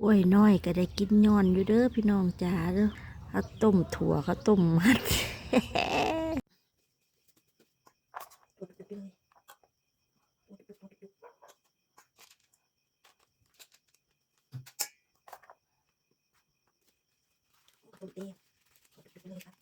โอ้ยน้อยก็ได้กินย้อนอยู่เด้อพี่น้องจ๋าเด้อข้าวต้มถั่วข้าวต้มมัดมัดเ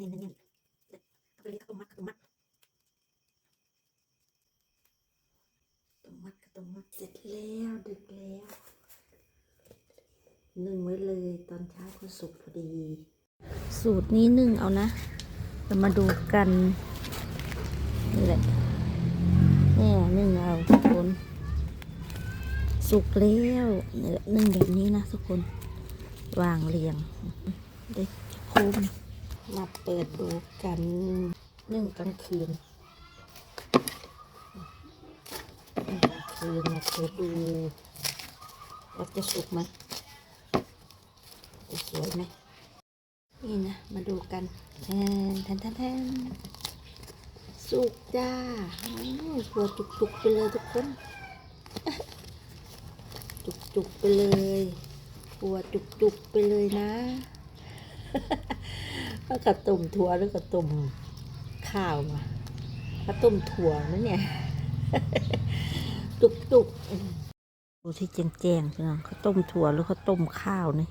นียนๆเนียนๆเอาไปเลยข้าต้มมัดข้าต้มมัดต้มมัดข้าต้มมัดเสร็จแล้วดึกแล้วนึ่งไว้เลยตอนเช้าก็สุกพอดี สูตรนี้นึ่งเอานะเรามาดูกันนี่แหละแน่นึ่งเอาทุกคนสุกแล้วนี่แหละนึ่งแบบนี้นะทุกคน วางเรียงได้คุ้ม มาเปิดดูกันนึ่งกลางคืนกลางคืนมาเปิดดูว่าจะสุกไหมจะสวยไหมนี่นะ มาดูกันแทนแทนแทนสุกจ้าโอ้ยหัวจุกๆไปเลยทุกคน จุกๆไปเลยหัวจุกๆไปเลยนะ ก็กระตุ่มถั่วหรือกระตุ่มข้าวมากระตุ่มถั่วนั่นเนี่ย ตุกตุกดูที่แจงแจงๆพี่น้องข้าวต้มถั่วหรือข้าวต้มข้าวนี่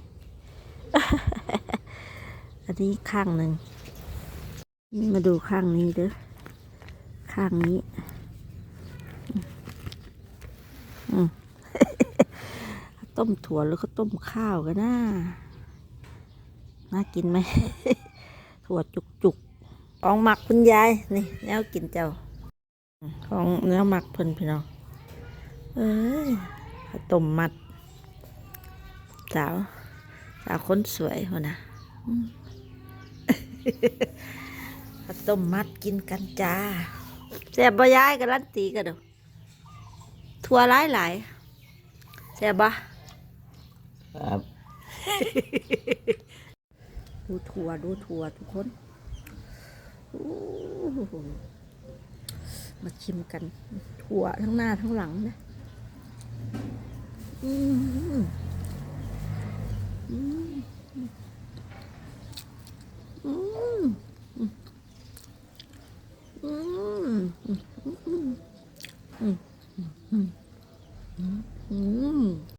อันนี้ข้างหนึ่งนี่มาดูข้างนี้เด้อข้างนี้อืมข้าวต้มถั่วหรือข้าวต้มข้าวกันนะน่ากินไหม ถั่วจุกจุกของหมักคุณยายนี่แนวกินเจ้า ของแนวหมักเพิ่นพี่น้องเอ้ยต้มมัด สาว สาวคนสวยหัวนะข้าวต้มมัดกินกันจ้าแซ่บบ่ยายกันลันตีกันเด้อถั่วหลายหลายแซ่บบ่ครับ ดูถั่วดูถั่วทุกคนมาชิมกัน ถั่วทั้งหน้าทั้งหลังนะอืมอืมอืมอืมอืม